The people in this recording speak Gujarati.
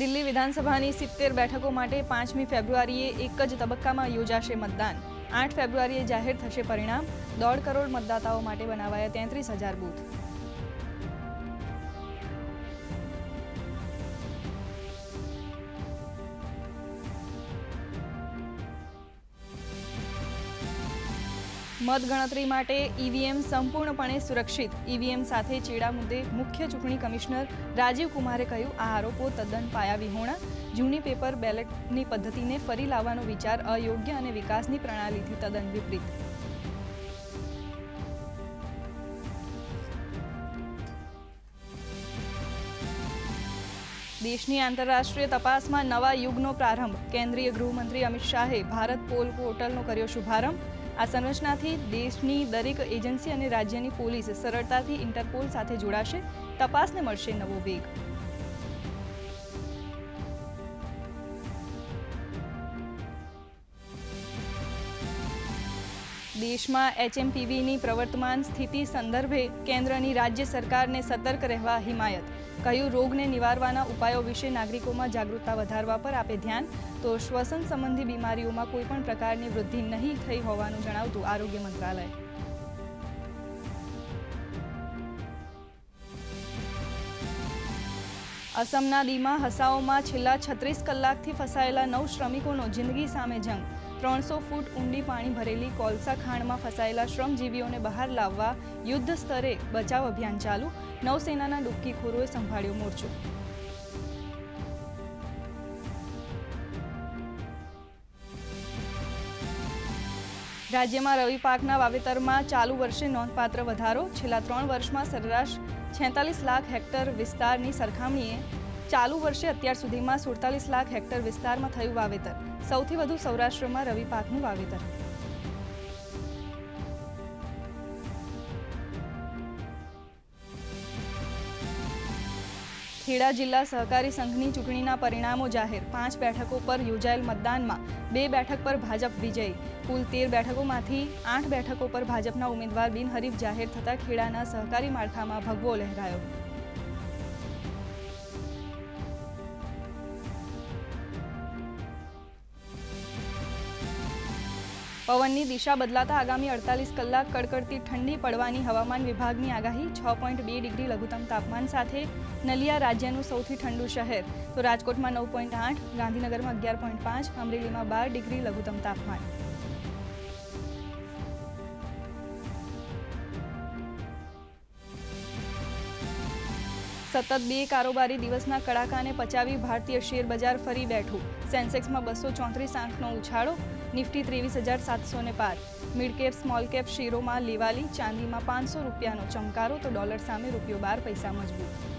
દિલ્હી વિધાનસભાની સિત્તેર બેઠકો માટે પાંચમી ફેબ્રુઆરીએ એક જ તબક્કામાં યોજાશે મતદાન. આઠ ફેબ્રુઆરીએ જાહેર થશે પરિણામ. દોઢ કરોડ મતદાતાઓ માટે બનાવાયા તેત્રીસ હજાર બૂથ. મતગણતરી માટે ઈવીએમ સંપૂર્ણપણે સુરક્ષિત. ઈવીએમ સાથે ચેડા મુદ્દે મુખ્ય ચૂંટણી કમિશનર રાજીવ કુમારે કહ્યું, આ આરોપો તદ્દન પાયાવિહોણા. જૂની પેપર બેલેટની પદ્ધતિને ફરી લાવવાનો વિચાર અયોગ્ય અને વિકાસની પ્રણાલીથી તદ્દન વિપરીત. દેશની આંતરરાષ્ટ્રીય તપાસમાં નવા યુગનો પ્રારંભ. કેન્દ્રીય ગૃહમંત્રી અમિત શાહે ભારત પોલ પોર્ટલનો કર્યો શુભારંભ. આ સંરચનાથી દેશની દરેક એજન્સી અને રાજ્યની પોલીસ સરળતાથી ઇન્ટરપોલ સાથે જોડાશે. તપાસને મળશે નવો વેગ. દેશમાં એચએમપીવીની પ્રવર્તમાન સ્થિતિ સંદર્ભે કેન્દ્રની રાજ્ય સરકારને સતર્ક રહેવા હિમાયત. કહ્યું, રોગને નિવારવાના ઉપાયો વિશે નાગરિકોમાં જાગૃતતા વધારવા પર આપે ધ્યાન. તો શ્વસન સંબંધી બીમારીઓમાં કોઈપણ પ્રકારની વૃદ્ધિ નહીં થઈ હોવાનું જણાવતું આરોગ્ય મંત્રાલય. અસમના દીમા હસાઓમાં છેલ્લા છત્રીસ કલાકથી ફસાયેલા નવ શ્રમિકોનો જિંદગી સામે જંગ. ત્રણસો ફૂટ ઊંડી પાણી ભરેલી કોલસા ખાણમાં ફસાયેલા શ્રમજીવીઓને બહાર લાવવા યુદ્ધ સ્તરે બચાવ અભિયાન ચાલુ. નૌસેનાના ડૂબકીખોરોએ સંભાળ્યો મોરચો. રાજ્યમાં રવિ પાકના વાવેતરમાં ચાલુ વર્ષે નોંધપાત્ર વધારો. છેલ્લા ત્રણ વર્ષમાં સરેરાશ છેતાલીસ લાખ હેક્ટર વિસ્તારની સરખામણીએ ચાલુ વર્ષે અત્યાર સુધીમાં સુડતાલીસ લાખ હેક્ટર વિસ્તારમાં થયું વાવેતર. સૌથી વધુ સૌરાષ્ટ્રમાં રવિ પાકનું વાવેતર. ખેડા જિલ્લા સહકારી સંઘની ચૂંટણીના પરિણામો જાહેર. પાંચ બેઠકો પર યોજાયેલ મતદાનમાં બે બેઠક પર ભાજપ વિજય. કુલ તેર બેઠકોમાંથી આઠ બેઠકો પર ભાજપના ઉમેદવાર બિનહરીફ જાહેર થતા ખેડાના સહકારી માળખામાં ભગવો લહેરાયો. પવનની દિશા બદલાતા આગામી અડતાલીસ કલાક કડકડતી ઠંડી પડવાની હવામાન વિભાગની આગાહી, છ પોઈન્ટ બે ડિગ્રી લઘુત્તમ તાપમાન સાથે નલિયા રાજ્યનું સૌથી ઠંડુ શહેર. તો રાજકોટમાં નવ પોઈન્ટ આઠ, ગાંધીનગરમાં અગિયાર પોઈન્ટ પાંચ, અમરેલીમાં બાર ડિગ્રી લઘુત્તમ તાપમાન. સતત બે કારોબારી દિવસના કડાકાને પચાવી ભારતીય શેર બજાર ફરી બેઠું. સેન્સેક્સમાં બસો ચોત્રીસ આંકનો ઉછાળો, નિફ્ટી ત્રેવીસ હજાર સાતસો ને પાર. મિડ કેપ, સ્મોલ કેપ શેરોમાં લેવાલી, ચાંદીમાં પાંચસો રૂપિયાનો ચમકારો, તો ડોલર સામે રૂપિયો બાર પૈસા મજબૂત.